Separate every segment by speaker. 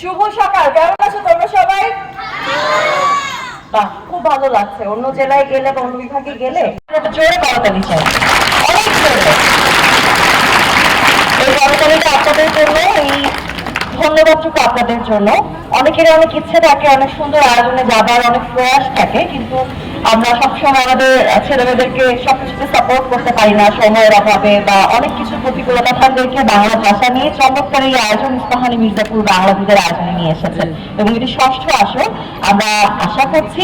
Speaker 1: শুভ সকাল। কেমন আছো তোমরা সবাই? বাহ খুব ভালো লাগছে। অন্য জেলায় গেলে বা অন্য বিভাগে গেলে জোরে করতালি চাই। অনেক জোরে। এই করতালিটা আপনাদের জন্য এই ধন্যবাদটুকু আপনাদের জন্য। অনেকের অনেক ইচ্ছে থাকে অনেক সুন্দর আয়োজনে যাবার অনেক প্রয়াস থাকে কিন্তু আমরা সবসময় আমাদের ছেলেমেয়েদেরকে সবকিছুতে সাপোর্ট করতে পারি না, সময়ের অভাবে বা অনেক কিছু প্রতিকূলতা তাদেরকে বাংলা ভাষা নিয়ে চমৎকার এই আয়োজন ইস্তাহানি মির্জাপুর বাংলা বিদের আয়োজনে নিয়ে এসেছেন এবং এটি ষষ্ঠ আসর, আমরা আশা করছি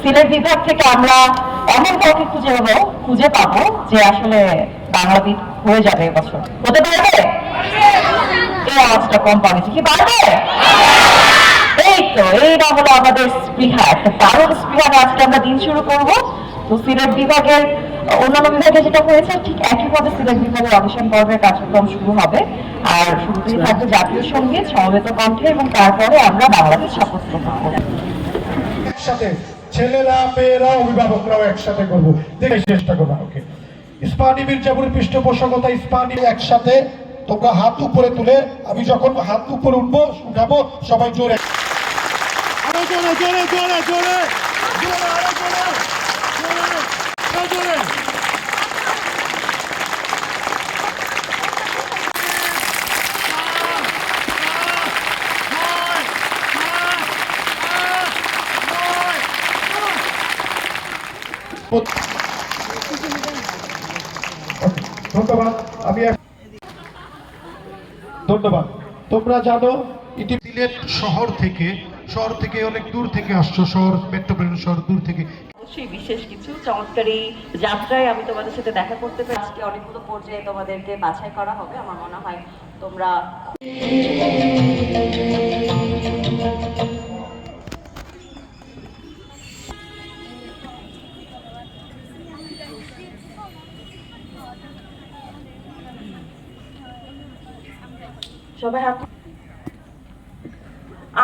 Speaker 1: সিলেট বিভাগ থেকে আমরা এমন কাউকে খুঁজে পাবো খুঁজে পাবো যে আসলে বাংলাবিদ হয়ে যাবে এবছর হতে পারবে? এই আওয়াজটা কম পারবে এই তো এইটা হলো আমাদের স্পৃহা, একটা দারুণ স্পৃহা আজকে আমরা দিন শুরু করব। তো সিলেট বিভাগের অন্যান্য বিভাগে যেটা হয়েছে, ঠিক একইভাবে সিলেট বিভাগের অডিশন পর্বের কার্যক্রম শুরু হবে। আর শুরুতেই থাকবে জাতীয় সংগীত, সমবেত কণ্ঠে এবং তারপরে আমরা বাংলাদেশ শপথ গ্রহণ করব
Speaker 2: ছেলেরা, মেয়েরা, অভিভাবকরাও একসাথে করব। দেখে চেষ্টা করব ওকে ইস্পানি মির্জাপুরের পৃষ্ঠপোষকতা ইস্পানি একসাথে তোমরা হাত উপরে তুলে আমি যখন হাত উপরে উঠবো উঠাবো সবাই জোরে।
Speaker 3: জোরে জোরে জোরে জোরে জোরে জোরে জোরে জোরে।
Speaker 2: ধন্যবাদ আমি এক- ধন্যবাদ। তোমরা জানো ইতি সিলেট শহর থেকে শহর থেকে অনেক দূর থেকে আসছো শহর মেট্রোপলিটন শহর দূর থেকে।
Speaker 1: অবশ্যই বিশেষ কিছু চমৎকার এই যাত্রায় আমি তোমাদের সাথে দেখা করতে পারি আজকে অনেকগুলো পর্যায়ে তোমাদেরকে বাছাই করা হবে। আমার মনে হয় তোমরা সবাই হাত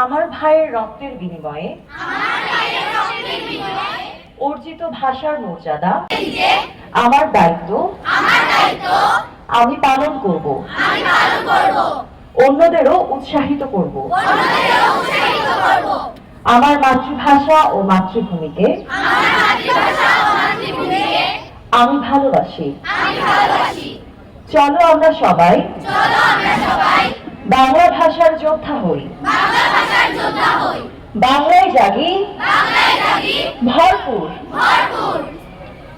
Speaker 1: আমার ভাইয়ের রক্তের বিনিময়ে অর্জিত ভাষার মর্যাদা আমার দায়িত্ব আমি পালন করব। অন্যদেরও উৎসাহিত করব। আমার মাতৃভাষা ও মাতৃভূমিকে আমি ভালোবাসি। চলো আমরা সবাই বাংলা ভাষার যোদ্ধা হই। বাংলায় জাগি। ভরপুর।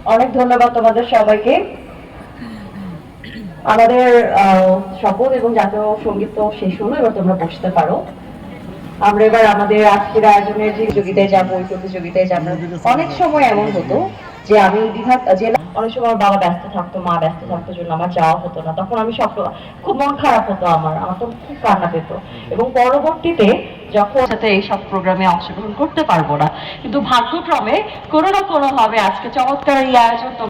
Speaker 1: অনেক ধন্যবাদ তোমাদের সবাইকে। আমাদের আহ, শপথ এবং জাতীয় সংগীত তো শেষ হলো এবার তোমরা বসতে পারো। আমরা এবার আমাদের আজকের আয়োজনের প্রতিযোগিতায় যাব ওই প্রতিযোগিতায় যাব। অনেক সময় এমন হতো যে আমি বিভাগ জেলা অনেক সময় আমার বাবা ব্যস্ত থাকতো, মা ব্যস্ত থাকতো জন্য আমার যাওয়া হতো না। তখন আমি সব খুব মন খারাপ হতো আমার আমার তো খুব কান্না পেত। এবং পরবর্তীতে যখন সাথে এই সব প্রোগ্রামে অংশগ্রহণ করতে পারব না, কিন্তু ভাগ্যক্রমে কোনো না কোনো ভাবে আজকে চমৎকার এই আয়োজন তো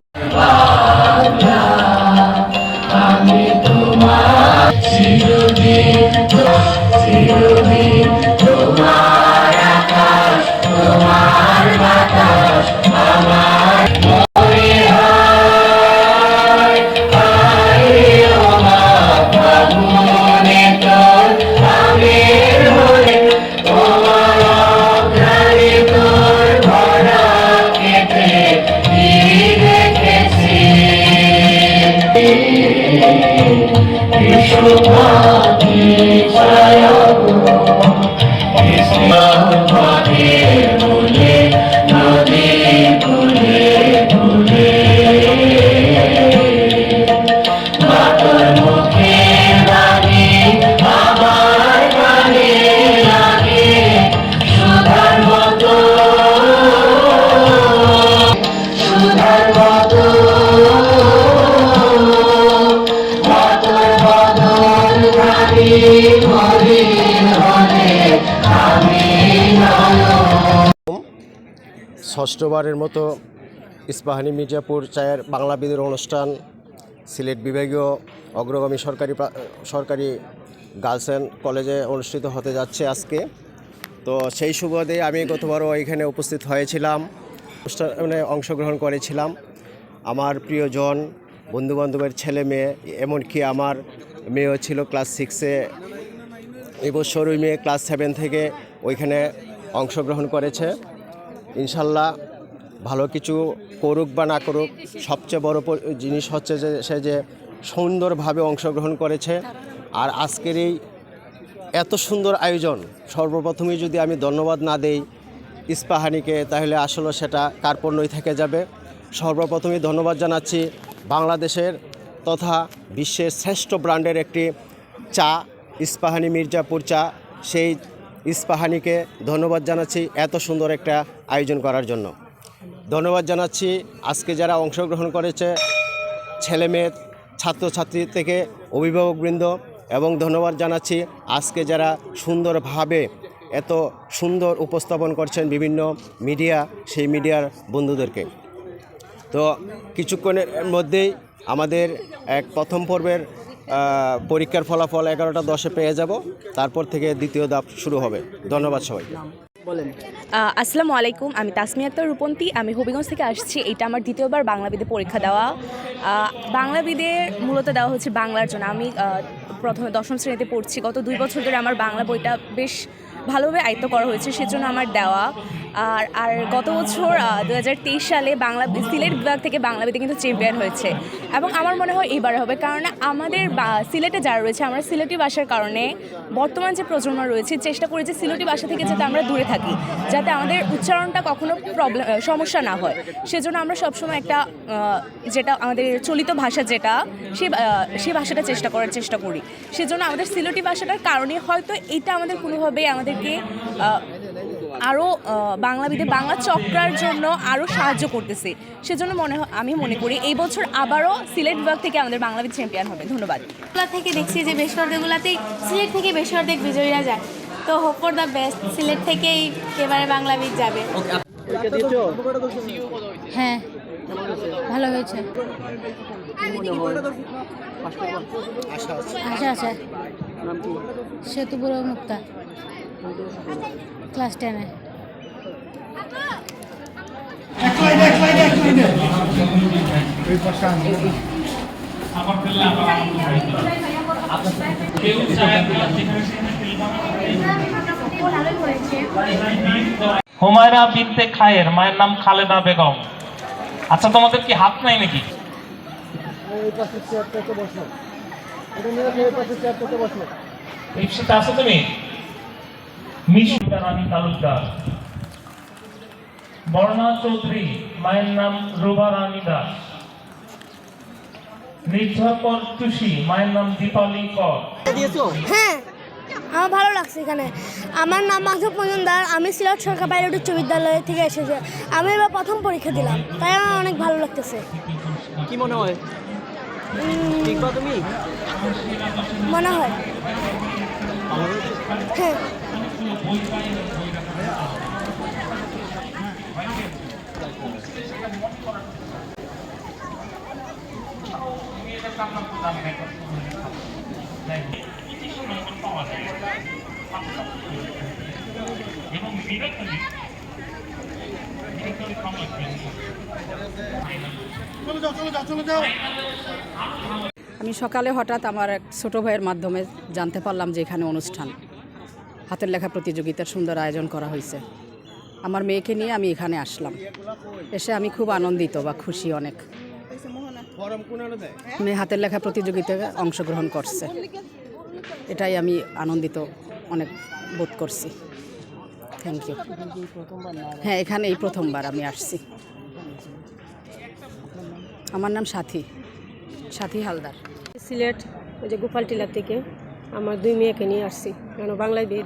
Speaker 4: ষষ্ঠবারের মতো ইস্পাহানি মির্জাপুর চায়ের বাংলা বিদের অনুষ্ঠান সিলেট বিভাগীয় অগ্রগামী সরকারি সরকারি গার্লস কলেজে অনুষ্ঠিত হতে যাচ্ছে আজকে। তো সেই সুবাদে আমি গতবারও এখানে উপস্থিত হয়েছিলাম অনুষ্ঠানে অংশগ্রহণ করেছিলাম। আমার প্রিয়জন, বন্ধুবান্ধবের ছেলে মেয়ে, এমনকি আমার মেয়েও ছিল ক্লাস সিক্সে এবছর ওই মেয়ে ক্লাস সেভেন থেকে ওইখানে অংশগ্রহণ করেছে। ইনশাল্লাহ ভালো কিছু করুক বা না করুক, সবচেয়ে বড় জিনিস হচ্ছে যে, সে যে সুন্দরভাবে অংশগ্রহণ করেছে। আর আজকের এই এত সুন্দর আয়োজন, সর্বপ্রথমেই যদি আমি ধন্যবাদ না দেই ইস্পাহানিকে, তাহলে আসলে সেটা কার্পণ্যই থেকে যাবে? সর্বপ্রথমেই ধন্যবাদ জানাচ্ছি বাংলাদেশের তথা বিশ্বের শ্রেষ্ঠ ব্র্যান্ডের একটি চা, ইস্পাহানি মির্জাপুর চা। সেই ইস্পাহানিকে ধন্যবাদ জানাচ্ছি এত সুন্দর একটা আয়োজন করার জন্য। ধন্যবাদ জানাচ্ছি আজকে যারা অংশগ্রহণ করেছে, ছেলে মেয়ে, ছাত্রছাত্রী থেকে অভিভাবকবৃন্দ এবং ধন্যবাদ জানাচ্ছি আজকে যারা সুন্দরভাবে এত সুন্দর উপস্থাপন করছেন বিভিন্ন মিডিয়া, সেই মিডিয়ার বন্ধুদেরকে। তো কিছুক্ষণের মধ্যেই আমাদের এক প্রথম পর্বের পরীক্ষার ফলাফল এগারোটা দশে পেয়ে যাব। তারপর থেকে দ্বিতীয় ধাপ শুরু হবে। ধন্যবাদ সবাইকে।
Speaker 5: আহ, আসসালামু আলাইকুম আমি তাসমিয়া আক্তার রূপন্তী। আমি হবিগঞ্জ থেকে আসছি। এটা আমার দ্বিতীয়বার বাংলা বিদে পরীক্ষা দেওয়া। বাংলা বিদে মূলত দেওয়া হচ্ছে বাংলার জন্য। আমি প্রথমে দশম শ্রেণীতে পড়ছি। গত দুই বছর ধরে আমার বাংলা বইটা বেশ ভালোভাবে আয়ত্ত করা হয়েছে সেজন্য আমার দেওয়া। আর আর গত বছর দু হাজার তেইশ সালে বাংলা, সিলেট বিভাগ থেকে বাংলা বিদে কিন্তু চ্যাম্পিয়ন হয়েছে। এবং আমার মনে হয় এবারে হবে, কারণ আমাদের সিলেটে যারা রয়েছে, আমরা সিলেটি ভাষার কারণে বর্তমান যে প্রজন্ম রয়েছে, চেষ্টা করি যে সিলেটি ভাষা থেকে যাতে আমরা দূরে থাকি, যাতে আমাদের উচ্চারণটা কখনো প্রবলেম সমস্যা না হয়। সেজন্য আমরা সবসময় একটা যেটা আমাদের চলিত ভাষা যেটা, সে সেই ভাষাটা চেষ্টা করার চেষ্টা করি। সেজন্য আমাদের সিলেটি ভাষাটার কারণে হয়তো এটা আমাদের কোনোভাবেই আমাদেরকে আরও বাংলাবিদে বাংলা চক্রার জন্য আরও সাহায্য করতেছে। সেজন্য মনে হয় আমি মনে করি এই বছর আবারও সিলেট বিভাগ থেকে আমাদের বাংলাবিদ চ্যাম্পিয়ন হবে। ধন্যবাদ।
Speaker 6: থেকে দেখছি যে বেশ অর্ধেকগুলাতেই সিলেট থেকে বেশ অর্ধেক বিজয়ীরা যায়। তো hope for the best Sylhet থেকেই এবারে বাংলাবিদ যাবে।
Speaker 7: হ্যাঁ ভালো হয়েছে। আচ্ছা আচ্ছা। সেতু পুরো মুক্তা। ক্লাস টেনে।
Speaker 8: হুমায়রা বিনতে খায়ের মায়ের নাম খালেদা বেগম। আচ্ছা তোমাদের কি হাত নাই নাকি? আছো তুমি? রানী তালুকদার। বর্ণা চৌধুরী মায়ের নাম রুবা রানী দাস। টুসি মায়ের নাম দীপালি কর।
Speaker 9: হ্যাঁ আমার ভালো লাগছে এখানে। আমার নাম মাসুদ মজুমদার। আমি সিলেট সরকার পাইলট উচ্চ বিদ্যালয় থেকে এসেছি। আমি এবার প্রথম পরীক্ষা দিলাম। তাই আমার অনেক ভালো লাগতেছে।
Speaker 10: কি মনে হয়? তুমি?
Speaker 9: মনে হয়। হ্যাঁ।
Speaker 11: আমি সকালে হঠাৎ আমার এক ছোটো ভাইয়ের মাধ্যমে জানতে পারলাম যে এখানে অনুষ্ঠান। হাতের লেখা প্রতিযোগিতার সুন্দর আয়োজন করা হয়েছে। আমার মেয়েকে নিয়ে আমি এখানে আসলাম। এসে আমি খুব আনন্দিত বা খুশি অনেক। মেয়ে হাতের লেখা প্রতিযোগিতায় অংশগ্রহণ করছে। এটাই আমি আনন্দিত অনেক বোধ করছি। থ্যাংক ইউ হ্যাঁ এখানে এই প্রথমবার আমি আসছি। আমার নাম সাথী। সাথী হালদার।
Speaker 12: সিলেট, ওই যে গোপাল গোপালটিলা থেকে। আমার দুই মেয়েকে নিয়ে আসছি। কেন বাংলায় বিয়ে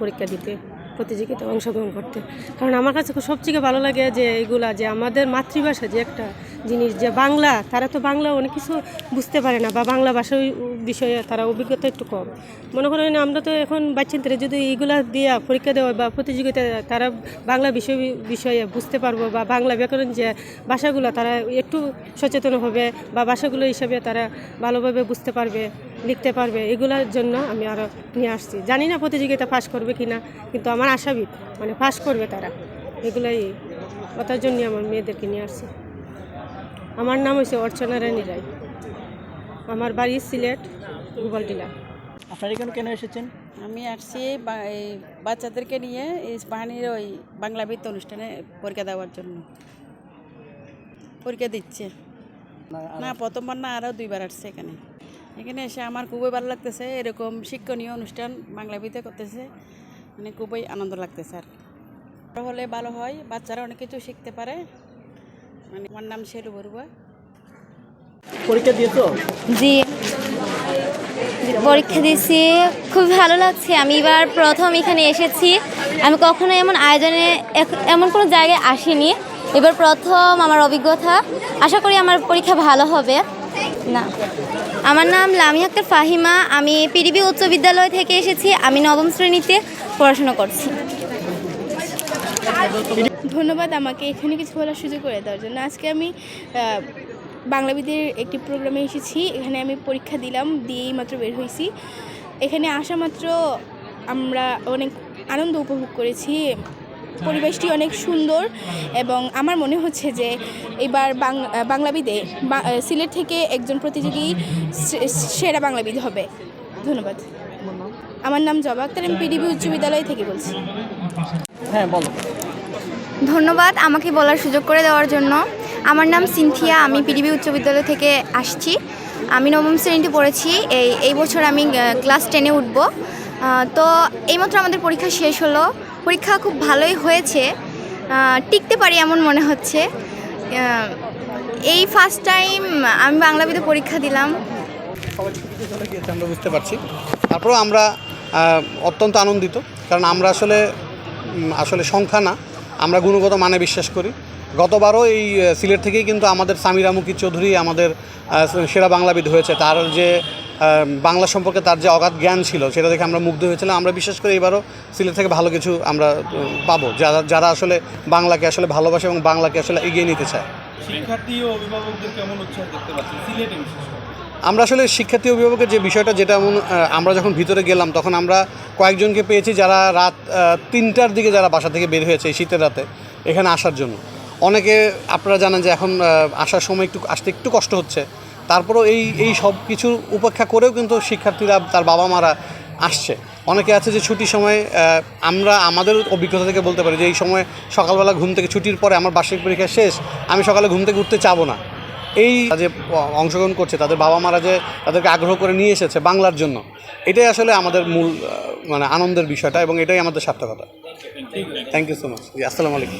Speaker 12: পরীক্ষা দিতে প্রতিযোগিতায় অংশগ্রহণ করতে। কারণ আমার কাছে সবথেকে ভালো লাগে যে এইগুলা যে আমাদের মাতৃভাষা যে একটা জিনিস, যে বাংলা, তারা তো বাংলা অনেক কিছু বুঝতে পারে না বা বাংলা ভাষা বিষয়ে তারা অভিজ্ঞতা একটু কম। মনে করেন আমরা তো এখন বাচ্চাদের যদি এইগুলা দিয়ে পরীক্ষা দেওয়া বা প্রতিযোগিতায় তারা বাংলা বিষয় বিষয়ে বুঝতে পারব বা বাংলা ব্যাকরণ যে ভাষাগুলো তারা একটু সচেতন হবে বা ভাষাগুলো হিসাবে তারা ভালোভাবে বুঝতে পারবে। লিখতে পারবে এগুলোর জন্য আমি আরও নিয়ে আসছি। জানি না প্রতিযোগিতা পাশ করবে কি না কিন্তু আমার আশাবিদ মানে পাশ করবে তারা। এগুলাই ওটার জন্য আমার মেয়েদেরকে নিয়ে আসছি। আমার নাম হচ্ছে অর্চনা রানী রায়। আমার বাড়ি সিলেট গোপালটিলা
Speaker 10: আপনারা এখানে কেন এসেছেন?
Speaker 11: আমি আসছি বা- এই বাচ্চাদেরকে নিয়ে এই ইস্পাহানির ওই বাংলা বৃত্ত অনুষ্ঠানে পরীক্ষা দেওয়ার জন্য। পরীক্ষা দিচ্ছে। না প্রথমবার না আরও দুইবার আসছে এখানে। এখানে এসে আমার খুবই ভালো লাগতেছে এরকম শিক্ষণীয় অনুষ্ঠান বাংলা বৃত্তে করতেছে মানে খুবই আনন্দ লাগতেছে আর বড় হলে ভালো হয় বাচ্চারা অনেক কিছু শিখতে পারে। মানে আমার নাম শেলু বড়ুয়া।
Speaker 7: পরীক্ষা দিয়েছ?
Speaker 6: জি। পরীক্ষা দিয়েছি খুব ভালো লাগছে। আমি এবার প্রথম এখানে এসেছি। আমি কখনো এমন আয়োজনে এমন কোনো জায়গায় আসিনি। এবার প্রথম আমার অভিজ্ঞতা। আশা করি আমার পরীক্ষা ভালো হবে। না। আমার নাম লামি আক্তার ফাহিমা, আমি পিডিবি উচ্চ বিদ্যালয় থেকে এসেছি, আমি নবম শ্রেণীতে পড়াশোনা করছি।
Speaker 9: ধন্যবাদ আমাকে এখানে কিছু বলার সুযোগ করে দেওয়ার জন্য। আজকে আমি বাংলাবিদের একটি প্রোগ্রামে এসেছি, এখানে আমি পরীক্ষা দিলাম, দিয়েই মাত্র বের হয়েছি। এখানে আসা মাত্র আমরা অনেক আনন্দ উপভোগ করেছি। পরিবেশটি অনেক সুন্দর এবং আমার মনে হচ্ছে যে এবার বাং- বাংলাবিদে বা- সিলেট থেকে একজন প্রতিযোগী সেরা বাংলাবিদ হবে। ধন্যবাদ। আমার নাম জবা আক্তার আমি পিডিবি উচ্চ বিদ্যালয় থেকে বলছি।
Speaker 7: হ্যাঁ বলো।
Speaker 6: ধন্যবাদ আমাকে বলার সুযোগ করে দেওয়ার জন্য। আমার নাম সিনথিয়া আমি পিডিবি উচ্চ বিদ্যালয় থেকে আসছি। আমি নবম শ্রেণীতে পড়েছি এই এই বছর আমি ক্লাস টেনে উঠব। তো এইমাত্র আমাদের পরীক্ষা শেষ হলো। পরীক্ষা খুব ভালোই হয়েছে। টিকতে পারি এমন মনে হচ্ছে। এই ফার্স্ট টাইম আমি বাংলা বাংলাবিদে পরীক্ষা দিলাম।
Speaker 7: আমরা বুঝতে পারছি। তারপরেও আমরা অত্যন্ত আনন্দিত। কারণ আমরা আসলে আসলে সংখ্যা না। আমরা গুণগত মানে বিশ্বাস করি। গতবারও এই সিলেট থেকেই কিন্তু আমাদের সামিরা মুকি চৌধুরী আমাদের সেরা বাংলাবিদ হয়েছে। তার যে বাংলা সম্পর্কে তার যে অগাধ জ্ঞান ছিল সেটা দেখে আমরা মুগ্ধ হয়েছিলাম। আমরা বিশ্বাস করি এবারও সিলেট থেকে ভালো কিছু আমরা পাবো যারা যারা আসলে বাংলাকে আসলে ভালোবাসে এবং বাংলাকে আসলে এগিয়ে নিতে চায়।
Speaker 3: শিক্ষার্থী ও অভিভাবকদের কেমন উৎসাহ দেখতে পাচ্ছি সিলেটে
Speaker 7: আমরা আসলে শিক্ষার্থী অভিভাবকের যে বিষয়টা যেটা এমন, আমরা যখন ভিতরে গেলাম তখন আমরা কয়েকজনকে পেয়েছি যারা রাত তিনটার দিকে যারা বাসা থেকে বের হয়েছে এই শীতের রাতে এখানে আসার জন্য। অনেকে আপনারা জানেন যে এখন আসার সময় একটু আসতে একটু কষ্ট হচ্ছে। তারপরেও এই এই সব কিছু উপেক্ষা করেও কিন্তু শিক্ষার্থীরা তার বাবা মারা আসছে। অনেকে আছে যে ছুটির সময় আমরা আমাদের অভিজ্ঞতা থেকে বলতে পারি যে এই সময় সকালবেলা ঘুম থেকে ছুটির পরে আমার বার্ষিক পরীক্ষা শেষ আমি সকালে ঘুম থেকে উঠতে চাবো না। এই যে অংশগ্রহণ করছে তাদের বাবা মারা যে তাদেরকে আগ্রহ করে নিয়ে এসেছে বাংলার জন্য এটাই আসলে আমাদের মূল মানে আনন্দের বিষয়টা এবং এটাই আমাদের সার্থকতা। থ্যাংক ইউ সো মাচ আসসালামু আলাইকুম।